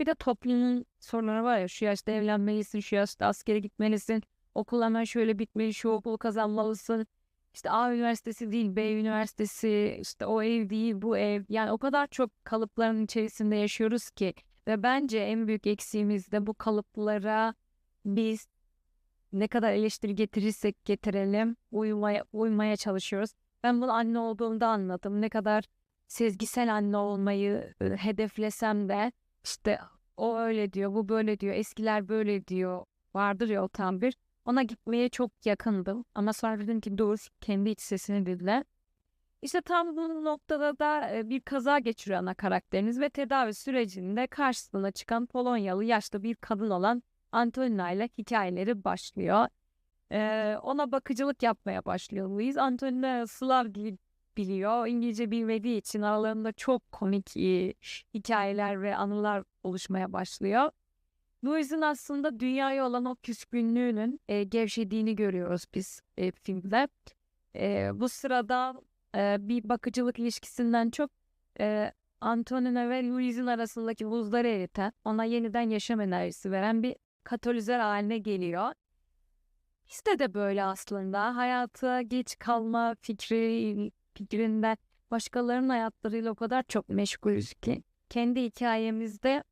Bir de toplumun sorunları var ya şu yaşta evlenmelisin, şu yaşta askere gitmelisin, okul hemen şöyle bitmeli, şu okulu kazanmalısın. İşte A üniversitesi değil, B üniversitesi, işte o ev değil, bu ev. Yani o kadar çok kalıpların içerisinde yaşıyoruz ki ve bence en büyük eksiğimiz de bu kalıplara biz ne kadar eleştiri getirirsek getirelim uymaya, uymaya çalışıyoruz. Ben bunu anne olduğumda anladım. Ne kadar sezgisel anne olmayı hedeflesem de işte o öyle diyor, bu böyle diyor, eskiler böyle diyor. Vardır ya o tam bir. Ona gitmeye çok yakındım. Ama sonra dedim ki dur kendi iç sesini dinle. İşte tam bu noktada da e, bir kaza geçiriyor ana karakteriniz ve tedavi sürecinde karşısına çıkan Polonyalı yaşlı bir kadın olan Antonina ile hikayeleri başlıyor. Ee, ona bakıcılık yapmaya başlıyor Louise. Antonina Slav dili biliyor. İngilizce bilmediği için aralarında çok komik e, hikayeler ve anılar oluşmaya başlıyor. Louise'in aslında dünyaya olan o küskünlüğünün e, gevşediğini görüyoruz biz e, filmde. E, bu sırada e, bir bakıcılık ilişkisinden çok e, Antonina ve Louise'in arasındaki buzları eriten, ona yeniden yaşam enerjisi veren bir katalizör haline geliyor. Bizde de böyle aslında hayata geç kalma fikri fikrinden başkalarının hayatlarıyla o kadar çok meşgulüz ki kendi hikayemizde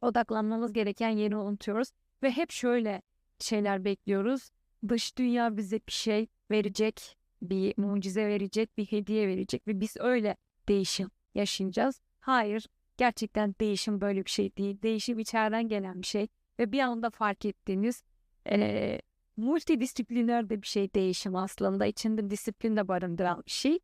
odaklanmamız gereken yeri unutuyoruz ve hep şöyle şeyler bekliyoruz. Dış dünya bize bir şey verecek, bir mucize verecek, bir hediye verecek ve biz öyle değişim yaşayacağız. Hayır, gerçekten değişim böyle bir şey değil. Değişim içeriden gelen bir şey ve bir anda fark ettiğiniz e, multidisipliner de bir şey değişim aslında. içinde disiplin de barındıran bir şey.